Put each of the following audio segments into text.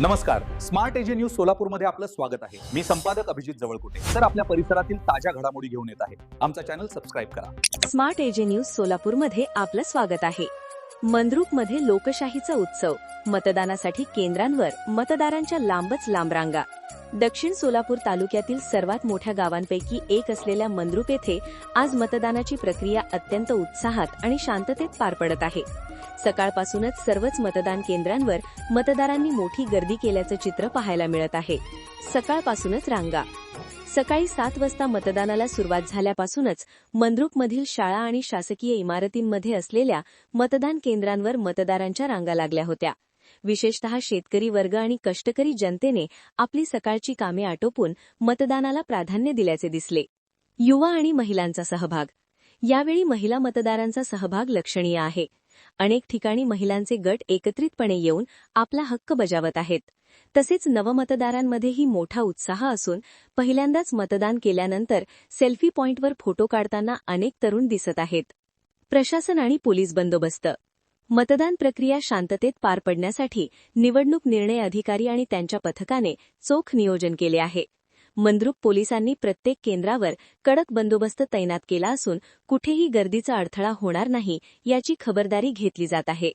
नमस्कार. Smart AJ News सोलापूरमध्ये आपलं स्वागत आहे. मी संपादक अभिजित जवळकुटे. सर आपल्या परिसरातील ताज्या घडामोडी घेऊन येत आहे. आमचा चॅनल सबस्क्राईब करा. स्मार्ट एजे न्यूज सोलापूरमध्ये आपलं स्वागत आहे. मंद्रुपमध्ये लोकशाहीचा उत्सव. मतदानासाठी केंद्रांवर मतदारांच्या लांबच लांब रांगा दक्षिण सोलापूर तालुक्यातील सर्वात मोठ्या गावांपैकी एक असलेल्या मंद्रुप येथे आज मतदानाची प्रक्रिया अत्यंत उत्साहात आणि शांततेत पार पडत आहे. सकाळपासूनच सर्वच मतदान केंद्रांवर मतदारांनी मोठी गर्दी केल्याचं चित्र पाहायला मिळत आहे. सकाळपासूनच रांगा. सकाळी सात वाजता मतदानाला सुरुवात झाल्यापासूनच मंद्रुपमधील शाळा आणि शासकीय इमारतींमध्ये असलेल्या मतदान केंद्रांवर मतदारांच्या रांगा लागल्या होत्या. विशेषतः शेतकरी वर्ग आणि कष्टकरी जनतेने आपली सकाळची कामे आटोपून मतदानाला प्राधान्य दिल्याचे दिसले. युवा आणि महिलांचा सहभाग. यावेळी महिला मतदारांचा सहभाग लक्षणीय आहे. अनेक ठिकाणी महिलांचे गट एकत्रितपणे येऊन आपला हक्क बजावत आहेत. तसेच नवमतदारांमध्येही मोठा उत्साह असून पहिल्यांदाच मतदान केल्यानंतर सेल्फी पॉइंटवर फोटो काढताना अनेक तरुण दिसत आहेत. प्रशासन आणि पोलीस बंदोबस्त. मतदान प्रक्रिया शांततेत पार पडण्यासाठी निवडणूक निर्णय अधिकारी आणि त्यांच्या पथकाने चोख नियोजन केले आहे. मंद्रुप पोलिसांनी प्रत्येक केंद्रावर कडक बंदोबस्त तैनात केला असून कुठेही गर्दीचा अडथळा होणार नाही याची खबरदारी घेतली जात आहे.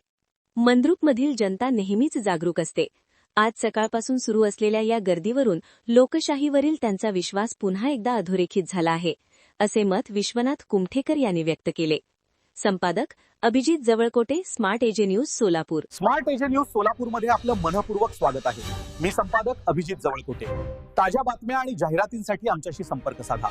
मंद्रुपमधील जनता नेहमीच जागरूक असते. आज सकाळपासून सुरू असलेल्या या गर्दीवरून लोकशाहीवरील त्यांचा विश्वास पुन्हा एकदा अधोरेखित झाला आहे असे मत विश्वनाथ कुमठेकर यांनी व्यक्त केले. संपादक Abhijit Jawalkote Smart AJ News Solapur. Smart AJ News सोलापूरमध्ये आपलं मनपूर्वक स्वागत आहे. मी संपादक अभिजित जवळकोटे. ताज्या बातम्या आणि जाहिरातींसाठी आमच्याशी संपर्क साधा.